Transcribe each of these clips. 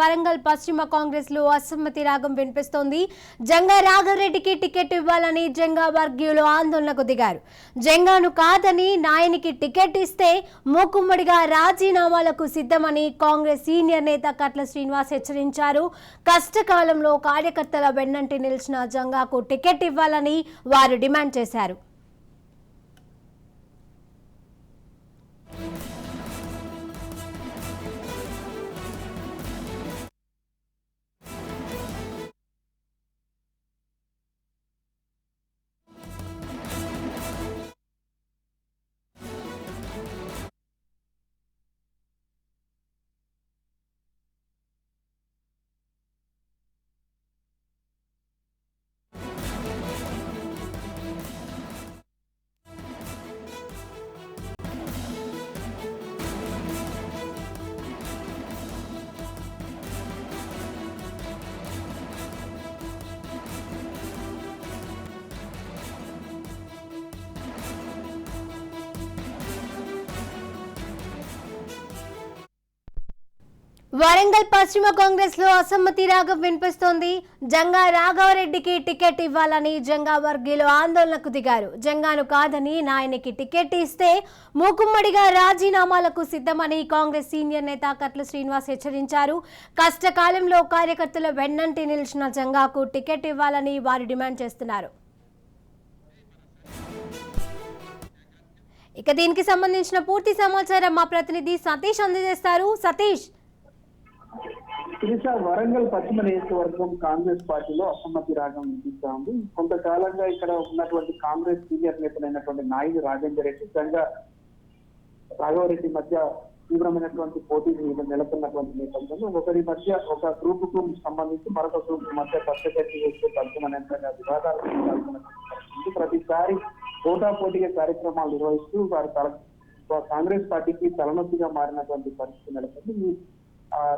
వరంగల్ పశ్చిమ కాంగ్రెస్లో అసమ్మతి రాగం వినిపిస్తోంది. జంగా రాఘవరెడ్డికి టికెట్ ఇవ్వాలని జంగా వర్గీయులు ఆందోళనకు దిగారు. జంగాను కాదని నాయనికి టికెట్ ఇస్తే మూకుమ్మడిగా రాజీనామాలకు సిద్ధమని కాంగ్రెస్ సీనియర్ నేత కట్ల శ్రీనివాస్ హెచ్చరించారు. కష్టకాలంలో కార్యకర్తల వెన్నంటి నిలిచిన జంగాకు టికెట్ ఇవ్వాలని వారు డిమాండ్ చేశారు. వరంగల్ పశ్చిమ కాంగ్రెస్లో అసమ్మతి రాగం వినిపిస్తోంది. జంగా రాఘవరెడ్డికి టికెట్ ఇవ్వాలని జంగా వర్గీయులు ఆందోళనకు దిగారు. జంగాను కాదని నాయనకి టికెట్ ఇస్తే మూకుమ్మడిగా రాజీనామాలకు సిద్ధమని కాంగ్రెస్ సీనియర్ నేత కట్ల శ్రీనివాస్ హెచ్చరించారు. కష్టకాలంలో కార్యకర్తల వెన్నంటి నిలిచిన జంగాకు టికెట్ ఇవ్వాలని వారు డిమాండ్ చేస్తున్నారు. ఇక దీనికి సంబంధించిన పూర్తి సమాచారం మా ప్రతినిధి సతీష్ అందజేస్తారు. సతీష్! శిరీష వరంగల్ పశ్చిమ నియోజకవర్గం కాంగ్రెస్ పార్టీలో అసమ్మతి రాగం వినిపిస్తా ఉంది కొంతకాలంగా ఇక్కడ ఉన్నటువంటి కాంగ్రెస్ సీనియర్ నేతలైనటువంటి నాయుడు రాజేందర్ రెడ్డి గంగా రాఘవరెడ్డి మధ్య తీవ్రమైనటువంటి పోటీ నెలకొన్నటువంటి నేపథ్యంలో ఒకరి మధ్య ఒక గ్రూప్కు సంబంధించి మరొక గ్రూప్ మధ్య పచ్చగట్టి వేస్తే తగ్గుమనేంతగా వివాదాలు ప్రతిసారి పోటా పోటీగా కార్యక్రమాలు నిర్వహిస్తూ వారు తల- కాంగ్రెస్ పార్టీకి తలనొప్పిగా మారినటువంటి పరిస్థితి నెలకొంది.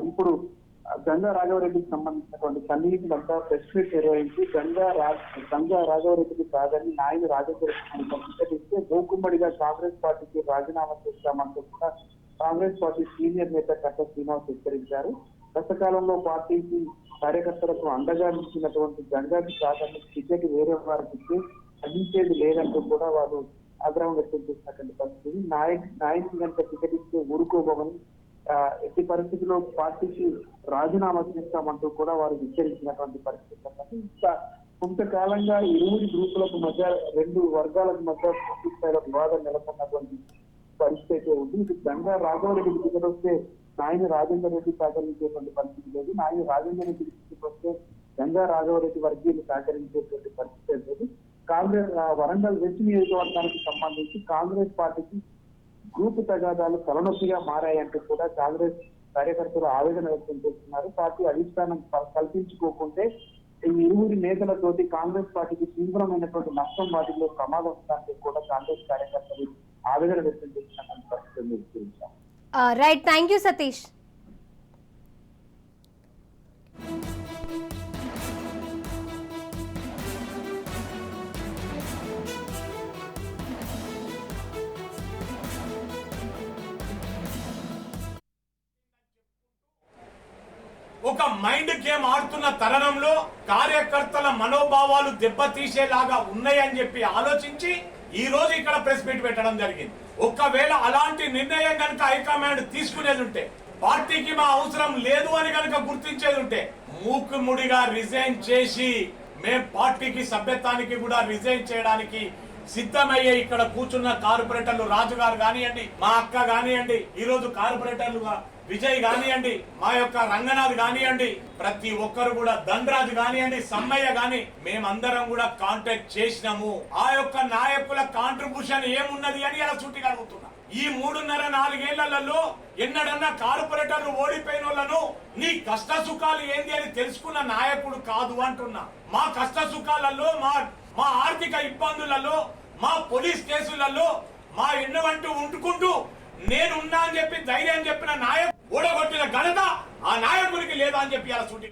ఇప్పుడు గంగా రాఘవరెడ్డికి సంబంధించినటువంటి సన్నిహితులంతా ప్రెస్ మీట్ నిర్వహించి గంగా గంగా రాఘవరెడ్డికి కాదని నాయన రాజేంద్ర టికెట్ గోకుమ్మడిగా కాంగ్రెస్ పార్టీకి రాజీనామా చేస్తామంటూ కూడా కాంగ్రెస్ పార్టీ సీనియర్ నేత కట్ట శ్రీనివాస్ హెచ్చరించారు. గతకాలంలో పార్టీకి కార్యకర్తలకు అండగా నిలిచినటువంటి గంగాకి కాదని టికెట్ వేరే వారికి అందించేది లేదంటూ కూడా వారు ఆగ్రహం వ్యక్తం చేసినటువంటి పరిస్థితి. నాయక్ నాయకులు కనుక టికెట్ ఇస్తే ఊరుకోబోమని ఎట్టి పరిస్థితుల్లో పార్టీకి రాజీనామా చేస్తామంటూ కూడా వారు హెచ్చరించినటువంటి పరిస్థితి ఇంకా కొంతకాలంగా ఇరువురి గ్రూపులకు మధ్య రెండు వర్గాలకు మధ్య పూర్తి స్థాయిలో వివాదం నెలకొన్నటువంటి పరిస్థితి అయితే ఉంది. ఇది గంగా రాఘవరెడ్డి టికెట్ వస్తే నాయన రాజేందర్ రెడ్డి సహకరించేటువంటి పరిస్థితి లేదు. నాయన రాజేందర్ రెడ్డి టికెట్ వస్తే గంగా రాఘవరెడ్డి వర్గీయులు సహకరించేటువంటి పరిస్థితి లేదు. కాంగ్రెస్ వరంగల్ వెస్ట్ నియోజకవర్గానికి సంబంధించి కాంగ్రెస్ పార్టీకి గ్రూప్ తగాదాలు తలనొప్పిగా మారాయంటూ కూడా కాంగ్రెస్ కార్యకర్తలు ఆవేదన వ్యక్తం చేస్తున్నారు. పార్టీ అధిష్టానం కల్- కల్పించుకోకుంటే ఈ ఇరువురి నేతలతోటి కాంగ్రెస్ పార్టీకి తీవ్రమైనటువంటి నష్టం వాటిలో ప్రమాదం ఉందని కూడా కాంగ్రెస్ కార్యకర్తలు ఆవేదన వ్యక్తం చేసినటువంటి పరిస్థితి రైట్. Thank you Satish. ఒక మైండ్ గేమ్ ఆడుతున్న తరుణంలో కార్యకర్తల మనోభావాలు దెబ్బతీసేలాగా ఉన్నాయని చెప్పి ఆలోచించి ఈ రోజు ఇక్కడ ప్రెస్ మీట్ పెట్టడం జరిగింది. ఒకవేళ అలాంటి నిర్ణయం కనుక హైకమాండ్ తీసుకునేది ఉంటే పార్టీకి మా అవసరం లేదు అని కనుక గుర్తించేది ఉంటే మూకుముడిగా రిజైన్ చేసి మేం పార్టీకి సభ్యత్వానికి కూడా రిజైన్ చేయడానికి సిద్ధమయ్యే ఇక్కడ కూర్చున్న కార్పొరేటర్లు రాజు గారు కానివ్వండి మా అక్క కానివ్వండి ఈ రోజు కార్పొరేటర్లుగా విజయ్ కానివ్వండి మా యొక్క రంగనాథ్ కానివ్వండి ప్రతి ఒక్కరు కూడా దండరాజు కానివ్వండి సమ్మయ్య గాని మేమందరం కూడా కాంటాక్ట్ చేసినాము. ఆ యొక్క నాయకుల కాంట్రిబ్యూషన్ ఏమున్నది అని అలా చుట్టి అడుగుతున్నా ఈ మూడున్నర నాలుగేళ్ళలో ఎన్నడన్నా కార్పొరేటర్లు ఓడిపోయిన వాళ్ళను నీ కష్ట సుఖాలు ఏంది అని తెలుసుకున్న నాయకుడు కాదు అంటున్నా. మా కష్ట సుఖాలలో మా మా ఆర్థిక ఇబ్బందులలో మా పోలీస్ కేసులలో మా ఎన్నవంటూ ఉంటుకుంటూ నేనున్నా అని చెప్పి ధైర్యం చెప్పిన నాయకు ఓడగొట్టిన ఘనత ఆ నాయకుడికి లేదా అని చెప్పి అలా సూటి